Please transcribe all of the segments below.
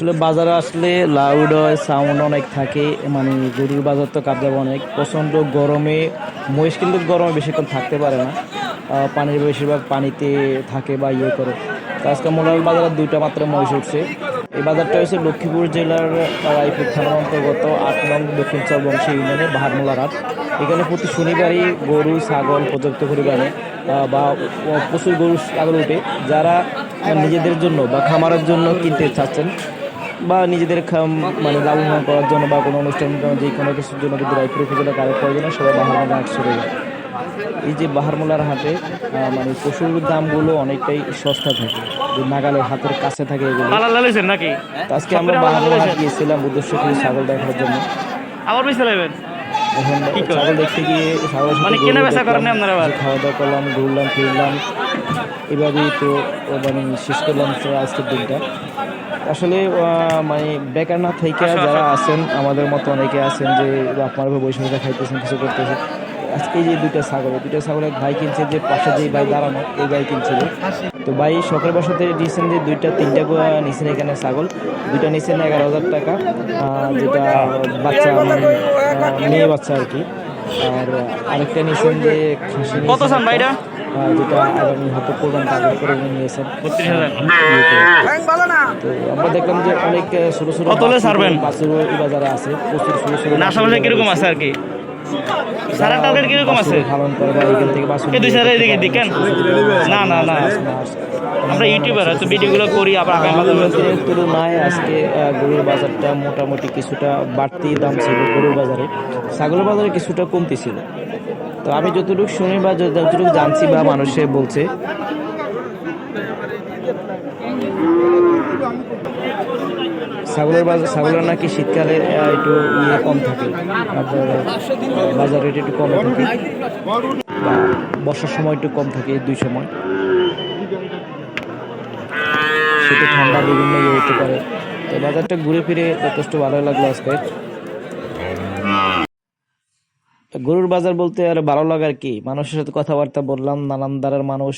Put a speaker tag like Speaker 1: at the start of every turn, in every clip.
Speaker 1: আসলে বাজারে আসলে লাউড হয় সাউন্ড অনেক থাকে মানে গরুর বাজার তো কাপড় অনেক। প্রচণ্ড গরমে, মহিষ কিন্তু গরমে বেশিক্ষণ থাকতে পারে না। পানির বেশিরভাগ পানিতে থাকে বা ইয়ে করে। তো আজকে মোলাল বাজারে দুইটা মাত্র মহিষ উঠছে। এই বাজারটা হচ্ছে লক্ষ্মীপুর জেলার রায়পুর থানার অন্তর্গত আট নং দক্ষিণ চরবংশী ইউনিয়নের বাহারমোলা হাট এখানে প্রতি শনিবারই গরু, ছাগল পর্যাপ্ত পরিমাণে বা প্রচুর গরু, ছাগল উঠে। যারা নিজেদের জন্য বা খামারের জন্য কিনতে চাচ্ছেন বা নিজেদের খাম- মানে লাভবান করার জন্য বা কোনো অনুষ্ঠান যে কোনো কিছুর জন্য যদি রায়পুর উপজেলা কারও প্রয়োজন হয়, সবাই বাহারমোলা হাট চলে যায় এই যে বাহারমোলার হাটে মানে পশুর দামগুলো অনেকটাই সস্তা থাকে যে নাগালের হাতের কাছে থাকে এগুলো।
Speaker 2: নাকি?
Speaker 1: আজকে আমরা বাহারমোলা হাট গিয়েছিলাম উদ্দেশ্য করে ছাগল দেখার জন্য।
Speaker 2: আবার বেশি লাগবেন
Speaker 1: এখন ছাগল দেখতে গিয়ে ছাগলের সাথে
Speaker 2: মানে
Speaker 1: গরু
Speaker 2: কেনা বেচা করেন আপনারা
Speaker 1: খাওয়া দাওয়া করলাম ঘুরলাম ফিরলাম। এভাবেই তো মানে শেষ করলাম আজকের দিনটা। আসলে মানে বেকার না থেকে যারা আছেন আমাদের মতো অনেকে আছেন যে আপনার বৈশাখ খাইতেছেন কিছু করতেছেন। আজকে এই যে দুইটা ছাগল দুইটা ছাগল এক ভাই কিনছে যে পাশে যে ভাই দাঁড়ানো এই ভাই কিনছিল তো ভাই শখের বাসাতে নিয়েছেন যে দুইটা তিনটা নিয়েছেন এখানে ছাগল। দুইটা নিয়েছেন এগারো হাজার টাকা যেটা বাচ্চা মানে মেয়ে বাচ্চা আর কি। আর আরেকটা নিয়েছেন যে
Speaker 2: কত ভাইটা?
Speaker 1: যেটা আগামী হয়তো করবেন তাদের করে উনি নিয়েছেন। তো আমরা দেখলাম যে অনেক ছোট ছোট? বাছুর বাজারে আছে প্রচুর ছোট ছোট
Speaker 2: না আশেপাশে কীরকম আছে আর কি? সারা টার্গেট কীরকম আছে?
Speaker 1: পালন করে বা এখান থেকে
Speaker 2: দুই এদিকে দিকেন? না, না, না।
Speaker 1: আছে, আছে।
Speaker 2: আমরা ইউটিউবার হয়তো ভিডিওগুলো করি আবার আগামী
Speaker 1: আমাদের তুলনায় আজকে গরুর বাজারটা মোটামুটি কিছুটা বাড়তি দাম ছিল গরুর বাজারে। ছাগলের বাজারে কিছুটা কমতি ছিল। তো আমি যতটুকু শুনি বা যতটুকু জানছি বা মানুষে বলছে, ছাগলের বাজার ছাগলের নাকি শীতকালে একটু ইয়ে কম থাকে। বাজার রেট একটু কম থাকে। বা বর্ষার সময় একটু কম থাকে দুই সময়। শীতে ঠান্ডা বিভিন্ন ইয়ে হতে পারে। তো বাজারটা ঘুরে ফিরে যথেষ্ট ভালো লাগল আজকে। গরুর বাজার বলতে আর ভালো লাগার কি? মানুষের সাথে কথাবার্তা বললাম নানান দ্বারার মানুষ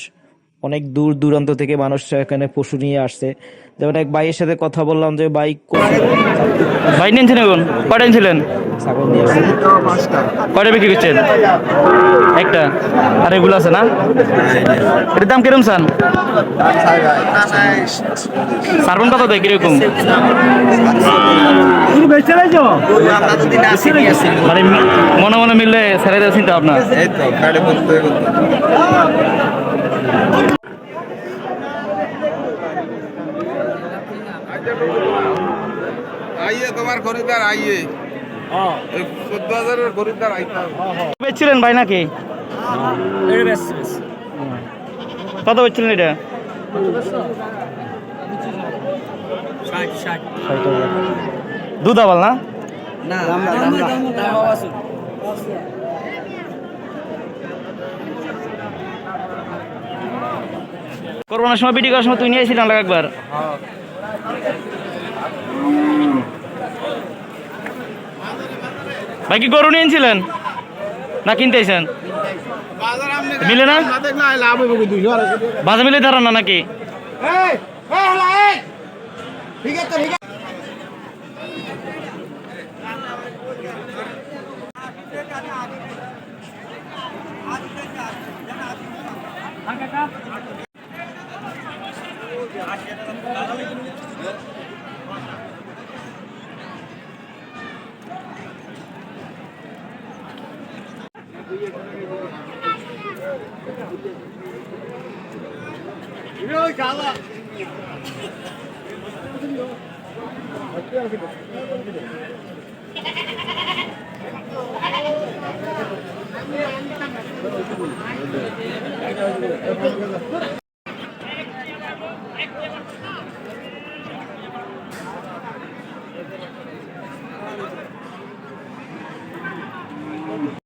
Speaker 1: অনেক দূর দূরান্ত থেকে মানুষ এখানে পশু নিয়ে আসছে। যেমন এক ভাইয়ের সাথে কথা বললাম যে বাইক
Speaker 2: ভাই নিয়েছেন এখন কয়টা ছিলেন?
Speaker 1: ছাগল নিয়ে আসছে।
Speaker 2: কয়টা বিক্রি করছেন? একটা। আর এগুলো আছে না? এটার দাম কিরম চান? সারবন কত দেয় কীরকম? মানে মনে মনে মিললে ছেড়ে দেওয়া চিন্তা আপনার
Speaker 3: আইয়ে তোমার খরিদার আইয়ে। এই চোদ্দ হাজারের খরিদার আইতে হবে।
Speaker 2: বেচছিলেন ভাই নাকি? কত বেচছিলেন এটা। দুধ আবাল না। করোনার সময় বিটি করার সময় তুই নিয়ে এসেছিলাম একবার। ভাই কি গরু নিয়েছিলেন না কিনতে এসেছেন মিলে না?
Speaker 3: না দেখলে লাভ হবে কিন্তু
Speaker 2: বাজে মিলে ধরান না নাকি?
Speaker 1: ষাট